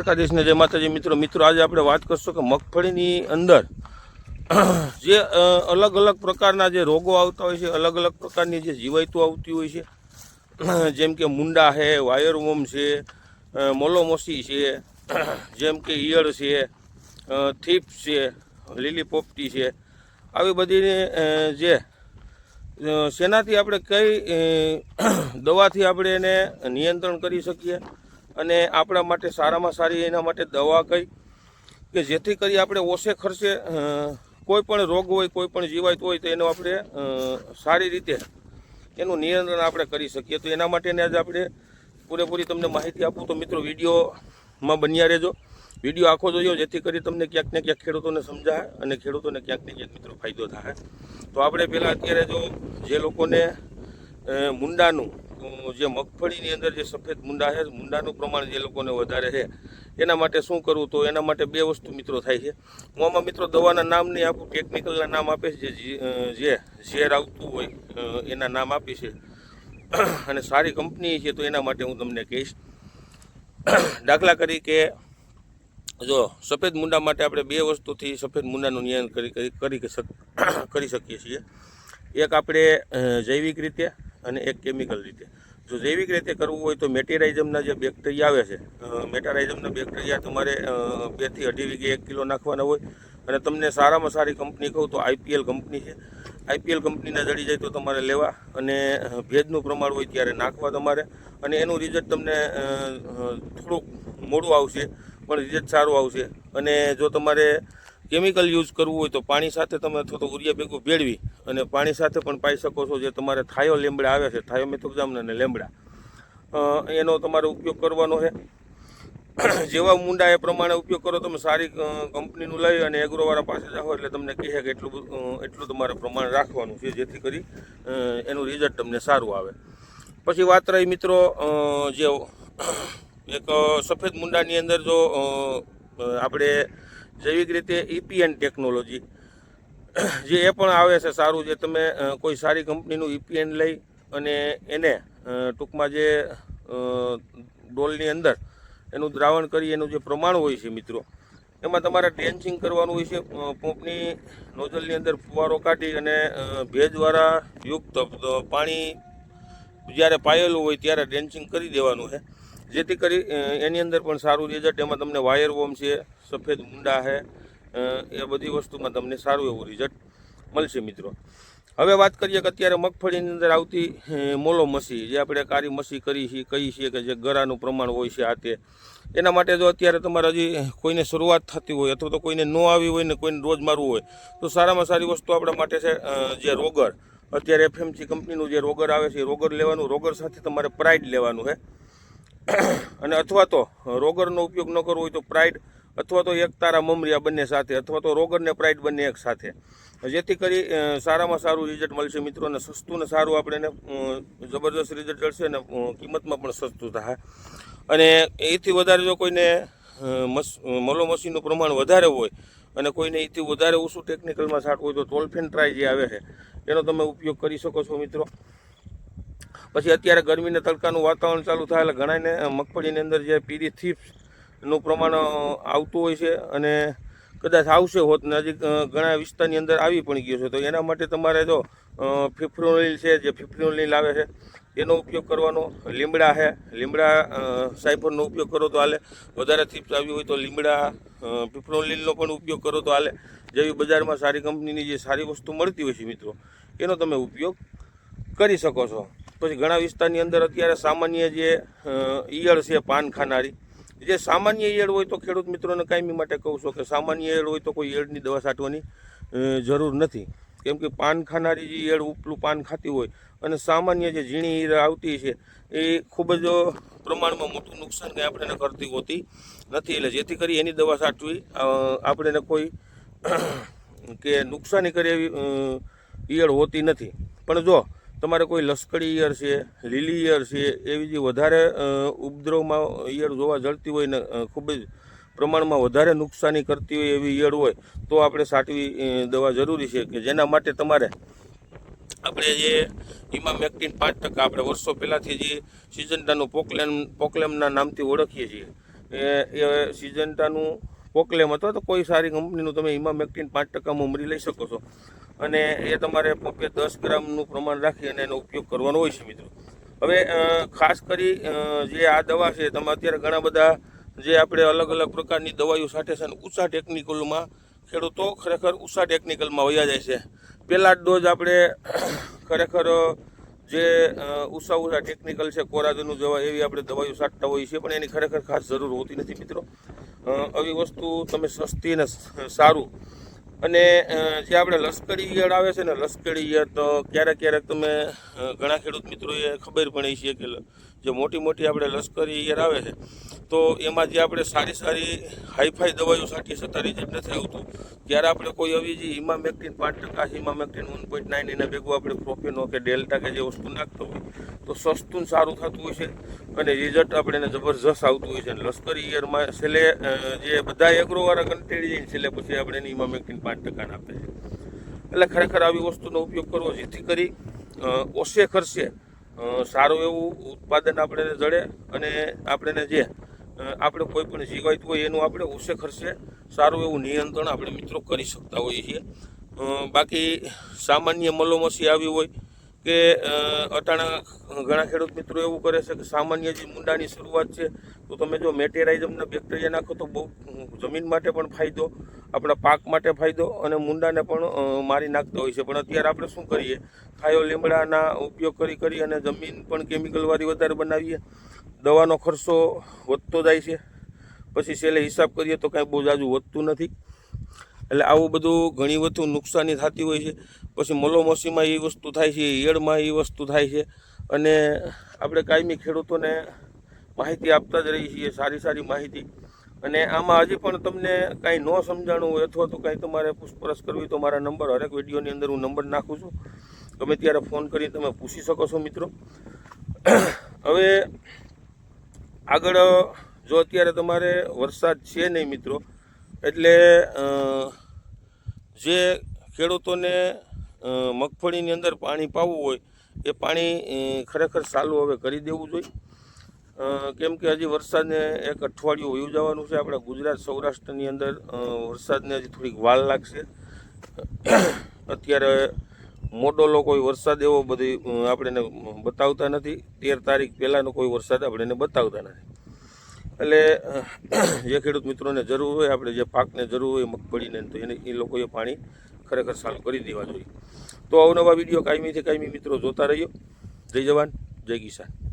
દ્વારકાધીશને જય માતાજી. મિત્રો મિત્રો, આજે આપણે વાત કરશું કે મગફળીની અંદર જે અલગ અલગ પ્રકારના જે રોગો આવતા હોય છે, અલગ અલગ પ્રકારની જે જીવાયતું આવતી હોય છે, જેમ કે મુંડા છે, વાયરવોમ છે મોલોમોસી છે, જેમ કે ઈયળ છે થીપ છે લીલી પોપટી છે. આવી બધીને જે શેનાથી આપણે કઈ દવાથી આપણે એને નિયંત્રણ કરી શકીએ? અને આપણા માટે સારામાં સારી એના માટે દવા કઈ કે જેથી કરી આપણે ઓછે ખર્ચે કોઈ પણ રોગ હોય, કોઈ પણ જીવાત હોય તો એનો આપણે સારી રીતે એનું નિયંત્રણ આપણે કરી શકીએ. તો એના માટેને આજે આપણે પૂરેપૂરી તમને માહિતી આપું. તો મિત્રો, વિડીયોમાં બન્યા રહેજો. વીડિયો આખો જોયો, જેથી કરી તમને ક્યાંક ને ક્યાંક ખેડૂતોને સમજાય અને ખેડૂતોને ક્યાંક ને ક્યાંક મિત્રો ફાયદો થાય. તો આપણે પહેલાં અત્યારે જો જે લોકોને મુંડાનું જે મગફળીની અંદર જે સફેદ મુંડા છે, મુંડાનું પ્રમાણ જે લોકોને વધારે છે, એના માટે શું કરવું? તો એના માટે બે વસ્તુ મિત્રો થાય છે. હું આમાં મિત્રો દવાના નામ નહીં આપું ટેકનિકલના નામ આપે છે જે ઝેર આવતું હોય એના નામ આપી છે અને સારી કંપની છે તો એના માટે હું તમને કહીશ. દાખલા તરીકે, જો સફેદ મુંડા માટે આપણે બે વસ્તુથી સફેદ મુંડાનું નિયંત્રણ કરી કરી કરી શકીએ છીએ. એક આપણે જૈવિક રીતે અને એક કેમિકલ રીતે. જો જૈવિક રીતે કરવું હોય તો મેટેરાઇઝમના જે બેક્ટેરિયા આવે છે મેટારાઇઝમના બેક્ટેરિયા તમારે બેથી અઢી વીઘે એક કિલો નાખવાના હોય. અને તમને સારામાં સારી કંપની કહું તો આઈપીએલ કંપની છે. આઈપીએલ કંપનીના જડી જાય તો તમારે લેવા અને ભેજનું પ્રમાણ હોય ત્યારે નાખવા તમારે. અને એનું રિઝલ્ટ તમને થોડુંક મોડું આવશે, પણ રિઝલ્ટ સારું આવશે. અને જો તમારે કેમિકલ યુઝ કરવું હોય તો પાણી સાથે તમે અથવા તો ઉરિયા ભેગું ભેળવી અને પાણી સાથે પણ પાઈ શકો છો જે તમારે થાયો લીમડા આવે છે થાયો મેથોક્ઝામ અને લીમડા. એનો તમારે ઉપયોગ કરવાનો છે. જેવા મુંડા એ પ્રમાણે ઉપયોગ કરો, તમે સારી કંપનીનું લઈ અને એગ્રોવાળા પાસે જાઓ એટલે તમને કહે કે એટલું એટલું તમારે પ્રમાણ રાખવાનું છે, જેથી કરી એનું રિઝલ્ટ તમને સારું આવે. પછી વાત રહી મિત્રો જે એક સફેદ મુંડાની અંદર જો આપણે જૈવિક રીતે ઈપીએન ટેકનોલોજી જે એ પણ આવે છે સારું, જે તમે કોઈ સારી કંપનીનું ઈપીએન લઈ અને એને ટૂંકમાં જે ડોલની અંદર એનું દ્રાવણ કરી, એનું જે પ્રમાણ હોય છે મિત્રો, એમાં તમારે ડેન્સિંગ કરવાનું હોય છે પંપની નોઝલની અંદર ફુવારો કાઢી અને ભેજવાળા યુક્ત પાણી જ્યારે પાયેલું હોય ત્યારે ડેન્સિંગ કરી દેવાનું છે. જેથી કરી એની અંદર પણ સારું રિઝલ્ટ એમાં તમને વાયર વોમ છે, સફેદ મુંડા છે એ બધી વસ્તુમાં તમને સારું એવું રિઝલ્ટ મળશે મિત્રો. હવે વાત કરીએ કે અત્યારે મગફળીની અંદર આવતી મોલો મસી, જે આપણે કારી મસી કરી છીએ, કહી છીએ કે જે ગરાનું પ્રમાણ હોય છે આ તે. એના માટે જો અત્યારે તમારે હજી કોઈને શરૂઆત થતી હોય અથવા તો કોઈને ન આવી હોય ને કોઈને રોજ મારવું હોય, તો સારામાં સારી વસ્તુ આપણા માટે છે જે રોગર. અત્યારે એફએમસી કંપનીનું જે રોગર આવે છે, એ રોગર લેવાનું, રોગર સાથે તમારે પ્રાઇડ લેવાનું છે. અને અથવા તો રોગરનો ઉપયોગ ન કરવો હોય તો પ્રાઇડ અથવા તો એક તારા મમરિયા બંને સાથે, અથવા તો રોગર ને પ્રાઇડ બંને એક સાથે. જેથી કરી સારામાં સારું રિઝલ્ટ મળશે મિત્રો, અને સસ્તું ને સારું આપણે જબરદસ્ત રિઝલ્ટ મળશે અને કિંમતમાં પણ સસ્તું થાય. અને એથી વધારે જો કોઈને મલો મશીનનું પ્રમાણ વધારે હોય, અને કોઈને એથી વધારે ઓછું ટેકનિકલમાં સાટ હોય તો ટોલફેન ટ્રાય જે આવે છે, એનો તમે ઉપયોગ કરી શકો છો મિત્રો. પછી અત્યારે ગરમીને તડકાનું વાતાવરણ ચાલુ થાય એટલે ઘણાને મગફળીની અંદર જે પીરી થીપ્સનું પ્રમાણ આવતું હોય છે અને કદાચ આવશે હોત ને, હજી ઘણા વિસ્તારની અંદર આવી પણ ગયો છે. તો એના માટે તમારે જો ફિફ્રોનિલ છે, જે ફિફ્રોનિલ આવે છે, એનો ઉપયોગ કરવાનો. લીમડા છે, લીમડા સાયફરનો ઉપયોગ કરો તો હાલે. વધારે થીપ્સ આવી હોય તો લીમડા ફિફ્રોનિલનો પણ ઉપયોગ કરો તો હાલે. જેવી બજારમાં સારી કંપનીની જે સારી વસ્તુ મળતી હોય છે મિત્રો, એનો તમે ઉપયોગ કરી શકો છો. પછી ઘણા વિસ્તારની અંદર અત્યારે સામાન્ય જે ઈયળ છે પાન ખાનારી. જે સામાન્ય ઈયળ હોય તો ખેડૂત મિત્રોને કાયમી માટે કહું છું કે સામાન્ય ઈયળ હોય તો કોઈ ઈયળની દવા છાંટવાની જરૂર નથી. કેમ કે પાન ખાનારી જે ઈયળ, ઉપલું પાન ખાતી હોય અને સામાન્ય જે ઝીણી ઈયળ આવતી છે, એ ખૂબ જ પ્રમાણમાં મોટું નુકસાન કંઈ આપણે કરતી હોતી નથી. એટલે જેથી કરી એની દવા છાંટવી આપણેને આપણે કોઈ કે નુકસાની કરે એવી ઈયળ હોતી નથી. પણ જો તમારે કોઈ લશ્કરી ઈયર છે, લીલી ઈયર છે, એવી જે વધારે ઉપદ્રવમાં ઈયળ જોવા જળતી હોય ને ખૂબ જ પ્રમાણમાં વધારે નુકસાની કરતી હોય એવી ઈયળ હોય, તો આપણે સાટવી દવા જરૂરી છે કે જેના માટે તમારે આપણે જે ઇમામેક્ટિન પાંચ ટકા આપણે વર્ષો પહેલાંથી જે સિજન્ટાનું પોકલેમ, પોકલેમના નામથી ઓળખીએ છીએ. એ એ સિજન્ટાનું પોકલેમ અથવા તો કોઈ સારી કંપનીનું તમે ઇમામેક્ટિન પાંચ ટકામાં ઉમરી લઈ શકો છો. અને એ તમારે પંપે દસ ગ્રામનું પ્રમાણ રાખી અને એનો ઉપયોગ કરવાનો હોય છે મિત્રો. હવે ખાસ કરી જે આ દવા છે, તમે અત્યારે ઘણા બધા જે આપણે અલગ અલગ પ્રકારની દવાઈઓ સાથે છે ઉષા ટેકનિકલમાં ખેડૂતો ખરેખર ઉષા ટેકનિકલમાં વયા જાય છે. પહેલા જ ડોઝ આપણે ખરેખર જે ઉષા ઉષા ટેકનિકલ છે કોરાજનનું જવા એવી આપણે દવાઈઓ છાંટતા હોઈએ છીએ, પણ એની ખરેખર ખાસ જરૂર હોતી નથી મિત્રો. આવી વસ્તુ તમે સસ્તી અને સારું અને જે આપણે લશ્કરી ઈયળ આવે છે ને, લશ્કરી ઈયળ તો ક્યારેક ક્યારેક તમે ઘણા ખેડૂત મિત્રોએ ખબર પડી છે કે જે મોટી મોટી આપણે લશ્કરી ઈયળ આવે છે તો એમાં જે આપણે સારી સારી હાઈફાઈ દવાઈઓ સાથે છતાં રિઝલ્ટ નથી આવતું. ત્યારે આપણે કોઈ આવી જે ઇમામેક્ટિન પાંચ ટકા ઇમામેક્ટિન વન પોઈન્ટ નાઇન એના ભેગું આપણે પ્રોફેનો કે ડેલ્ટા કે જે વસ્તુ નાખતો હોય, તો સસ્તું સારું થતું હોય છે. અને રિઝલ્ટ આપણે એને જબરજસ્ત આવતું હોય છે. અને લશ્કરી ઈયરમાં છેલ્લે જે બધા એગ્રોવાળા કંટાળી જઈને છેલ્લે પછી આપણે એને ઇમામેક્ટિન પાંચ ટકા આપે છે. એટલે ખરેખર આવી વસ્તુનો ઉપયોગ કરવો, જેથી કરી ઓછે ખર્ચે સારું એવું ઉત્પાદન આપણે જડે અને આપણને જે આપણે કોઈ પણ જીવાયતું હોય એનું આપણે ઓછે ખર્ચે સારું એવું નિયંત્રણ આપણે મિત્રો કરી શકતા હોઈએ છીએ. બાકી સામાન્ય મલોમસી આવી હોય કે અટાણા ઘણા ખેડૂત મિત્રો એવું કરે છે કે સામાન્ય જે મુંડાની શરૂઆત છે, તો તમે જો મેટેરાઇઝમના બેક્ટેરિયા નાખો તો બહુ જમીન માટે પણ ફાયદો, આપણા પાક માટે ફાયદો અને મુંડાને પણ મારી નાખતા હોય છે. પણ અત્યારે આપણે શું કરીએ? ખાયો લીમડાના ઉપયોગ કરી કરી અને જમીન પણ કેમિકલવાળી વધારે બનાવીએ. દવાનો ખર્ચો વધતો જાય છે. પછી છેલ્લે હિસાબ કરીએ તો કાંઈ બહુ જાજુ વધતું નથી. એટલે આવું બધું ઘણી વધુ નુકસાની થતી હોય છે. પછી મલોમસીમાં એ વસ્તુ થાય છે, ઈયળમાં એ વસ્તુ થાય છે. અને આપણે કાયમી ખેડૂતોને માહિતી આપતા જ રહીએ છીએ, સારી સારી માહિતી. અને આમાં હજી પણ તમને કાંઈ ન સમજાણું હોય અથવા તો કાંઈ તમારે પૂછપરછ કરવી તો મારા નંબર, હરેક વિડીયોની અંદર હું નંબર નાખું છું. ગમે ત્યારે ફોન કરી તમે પૂછી શકો છો મિત્રો. હવે આગળ, જો અત્યારે તમારે વરસાદ છે નહીં મિત્રો, એટલે જે ખેડૂતોને મગફળીની અંદર પાણી પાવું હોય, એ પાણી ખરેખર ચાલુ હવે કરી દેવું જોઈએ. કેમ કે હજી વરસાદને એક અઠવાડિયું વયું જવાનું છે. આપણા ગુજરાત સૌરાષ્ટ્રની અંદર વરસાદને હજી થોડીક વાલ લાગશે. અત્યારે મોડલો કોઈ વરસાદ એવો બધી આપણે બતાવતા નથી. તેર તારીખ પહેલાંનો કોઈ વરસાદ આપણે બતાવતા નથી. એટલે જે ખેડૂત મિત્રોને જરૂર હોય, આપણે જે પાકને જરૂર હોય મગફળીને તો એને, એ લોકોએ પાણી ખરેખર સારું કરી દેવા જોઈએ. તો અવનવા વીડિયો કાયમીથી કાયમી મિત્રો જોતા રહ્યો જય જવાન, જય કિસાન.